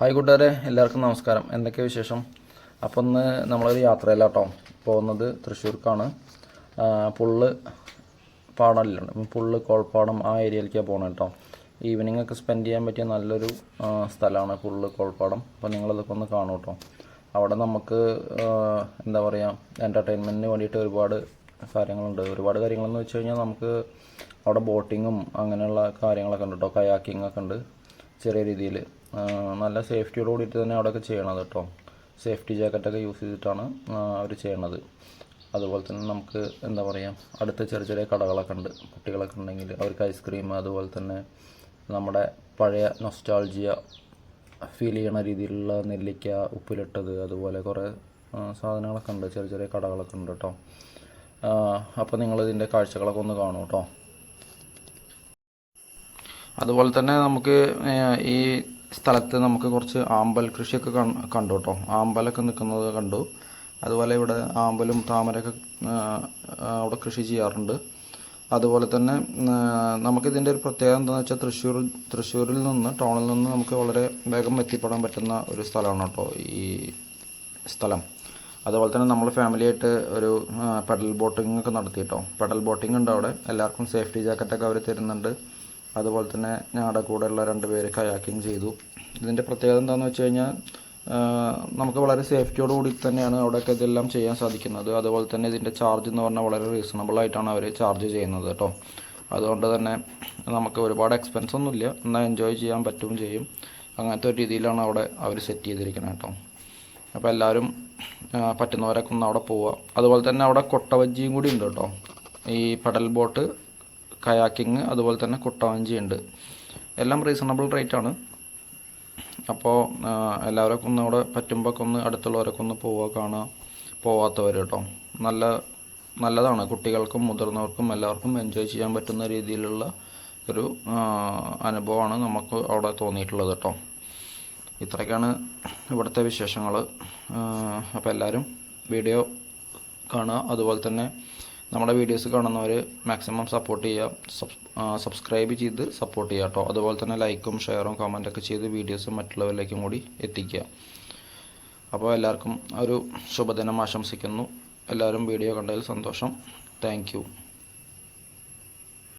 Hi കൂട്ടുകാരെ എല്ലാവർക്കും നമസ്കാരം. എന്തൊക്കെ വിശേഷം? അപ്പോൾ ഒന്ന് നമ്മളൊരു യാത്രയിലാട്ടോ പോകുന്നത് തൃശ്ശൂർക്കാണ്. പുള്ള് പാടമല്ല പുള്ള് കോൾപ്പാടം ആ ഏരിയയിലേക്കാണ് പോകണം കേട്ടോ. ഈവനിങ് ഒക്കെ സ്പെൻഡ് ചെയ്യാൻ പറ്റിയ നല്ലൊരു സ്ഥലമാണ് പുള്ള് കോൾപ്പാടം. അപ്പോൾ നിങ്ങളതൊക്കെ ഒന്ന് കാണും കേട്ടോ. അവിടെ നമുക്ക് എന്താ പറയുക എന്റർടൈൻമെന്റിന് വേണ്ടിയിട്ട് ഒരുപാട് കാര്യങ്ങളുണ്ട്. ഒരുപാട് കാര്യങ്ങളെന്ന് വെച്ച് കഴിഞ്ഞാൽ നമുക്ക് അവിടെ ബോട്ടിങ്ങും അങ്ങനെയുള്ള കാര്യങ്ങളൊക്കെ ഉണ്ട് കേട്ടോ. കയാക്കിംഗ് ഒക്കെ ഉണ്ട്. ചെറിയ രീതിയിൽ. നല്ല സേഫ്റ്റിയോട് കൂടിയിട്ട് തന്നെ അവിടെയൊക്കെ ചെയ്യണത് കേട്ടോ സേഫ്റ്റി ജാക്കറ്റൊക്കെ യൂസ് ചെയ്തിട്ടാണ് അവർ ചെയ്യണത്. അതുപോലെ തന്നെ നമുക്ക് എന്താ പറയുക അടുത്ത ചെറിയ ചെറിയ കടകളൊക്കെ ഉണ്ട്. കുട്ടികളൊക്കെ ഉണ്ടെങ്കിൽ അവർക്ക് ഐസ്ക്രീം അതുപോലെ തന്നെ നമ്മുടെ പഴയ നൊസ്റ്റാൾജിയ ഫീൽ ചെയ്യണ രീതിയിലുള്ള നെല്ലിക്ക ഉപ്പിലിട്ടത് അതുപോലെ കുറേ സാധനങ്ങളൊക്കെ ഉണ്ട്. ചെറിയ ചെറിയ കടകളൊക്കെ ഉണ്ട് കേട്ടോ അപ്പോൾ നിങ്ങൾ നിങ്ങളിതിന്റെ കാഴ്ചകളൊക്കെ ഒന്ന് കാണൂ കേട്ടോ അതുപോലെ തന്നെ നമുക്ക് ഈ സ്ഥലത്ത് നമുക്ക് കുറച്ച് ആമ്പൽ കൃഷിയൊക്കെ കണ്ടു കേട്ടോ. ആമ്പലൊക്കെ നിൽക്കുന്നത് കണ്ടു. അതുപോലെ ഇവിടെ ആമ്പലും താമരയൊക്കെ അവിടെ കൃഷി ചെയ്യാറുണ്ട്. അതുപോലെ തന്നെ നമുക്കിതിന്റെ ഒരു പ്രത്യേകത എന്താണെന്ന് വെച്ചാൽ തൃശ്ശൂർ തൃശ്ശൂരിൽ നിന്ന് ടൗണിൽ നിന്ന് നമുക്ക് വളരെ വേഗം എത്തിപ്പെടാൻ പറ്റുന്ന ഒരു സ്ഥലമാണ് കേട്ടോ ഈ സ്ഥലം. അതുപോലെ തന്നെ നമ്മൾ ഫാമിലിയായിട്ട് ഒരു പെഡൽ ബോട്ടിംഗ് ഒക്കെ നടത്തി കേട്ടോ. പെഡൽ ബോട്ടിംഗ് ഉണ്ട് അവിടെ. എല്ലാവർക്കും സേഫ്റ്റി ജാക്കറ്റൊക്കെ അവർ തരുന്നുണ്ട്. അതുപോലെ തന്നെ ഞങ്ങളുടെ കൂടെയുള്ള രണ്ട് പേര് കയാക്കിങ് ചെയ്തു. ഇതിന്റെ പ്രത്യേകത എന്താണെന്ന് വെച്ച് കഴിഞ്ഞാൽ നമുക്ക് വളരെ സേഫ്റ്റിയോട് കൂടി തന്നെയാണ് അവിടെയൊക്കെ ഇതെല്ലാം ചെയ്യാൻ സാധിക്കുന്നത്. അതുപോലെ തന്നെ ഇതിന്റെ ചാർജ് എന്ന് പറഞ്ഞാൽ വളരെ റീസണബിൾ ആയിട്ടാണ് അവർ ചാർജ് ചെയ്യുന്നത് കേട്ടോ. അതുകൊണ്ട് തന്നെ നമുക്ക് ഒരുപാട് എക്സ്പെൻസ് ഒന്നുമില്ല എന്നാൽ എൻജോയ് ചെയ്യാൻ പറ്റും ചെയ്യും. അങ്ങനത്തെ ഒരു രീതിയിലാണ് അവിടെ അവർ സെറ്റ് ചെയ്തിരിക്കുന്നത് കേട്ടോ. അപ്പോൾ എല്ലാവരും പറ്റുന്നവരൊക്കെ ഒന്ന് അവിടെ പോവുക. അതുപോലെ തന്നെ അവിടെ കൊട്ടവജ്ജിയും കൂടി ഉണ്ട് കേട്ടോ. ഈ പടൽ ബോട്ട് കയാക്കിങ് അതുപോലെ തന്നെ കുട്ടവഞ്ചി ഉണ്ട്. എല്ലാം റീസണബിൾ റേറ്റ് ആണ്. അപ്പോൾ എല്ലാവരൊക്കെ ഒന്ന് അവിടെ പറ്റുമ്പോൾ ഒക്കെ ഒന്ന് അടുത്തുള്ളവരൊക്കെ ഒന്ന് പോവുക കാണുക. പോവാത്തവർ കേട്ടോ. നല്ല നല്ലതാണ്. കുട്ടികൾക്കും മുതിർന്നവർക്കും എല്ലാവർക്കും എൻജോയ് ചെയ്യാൻ പറ്റുന്ന രീതിയിലുള്ള ഒരു അനുഭവമാണ് നമുക്ക് അവിടെ തോന്നിയിട്ടുള്ളത് കേട്ടോ. ഇത്രയൊക്കെയാണ് ഇവിടുത്തെ വിശേഷങ്ങൾ അപ്പോൾ എല്ലാവരും വീഡിയോ കാണുക. അതുപോലെ തന്നെ നമ്മുടെ വീഡിയോസ് കാണുന്നവർ മാക്സിമം സപ്പോർട്ട് ചെയ്യുക. സബ് സബ്സ്ക്രൈബ് ചെയ്ത് സപ്പോർട്ട് ചെയ്യുക കേട്ടോ അതുപോലെ തന്നെ ലൈക്കും ഷെയറും കമന്റൊക്കെ ചെയ്ത് വീഡിയോസ് മറ്റുള്ളവരിലേക്കും കൂടി എത്തിക്കുക. അപ്പോൾ എല്ലാവർക്കും ഒരു ശുഭദിനം ആശംസിക്കുന്നു. എല്ലാവരും വീഡിയോ കണ്ടതിൽ സന്തോഷം. താങ്ക്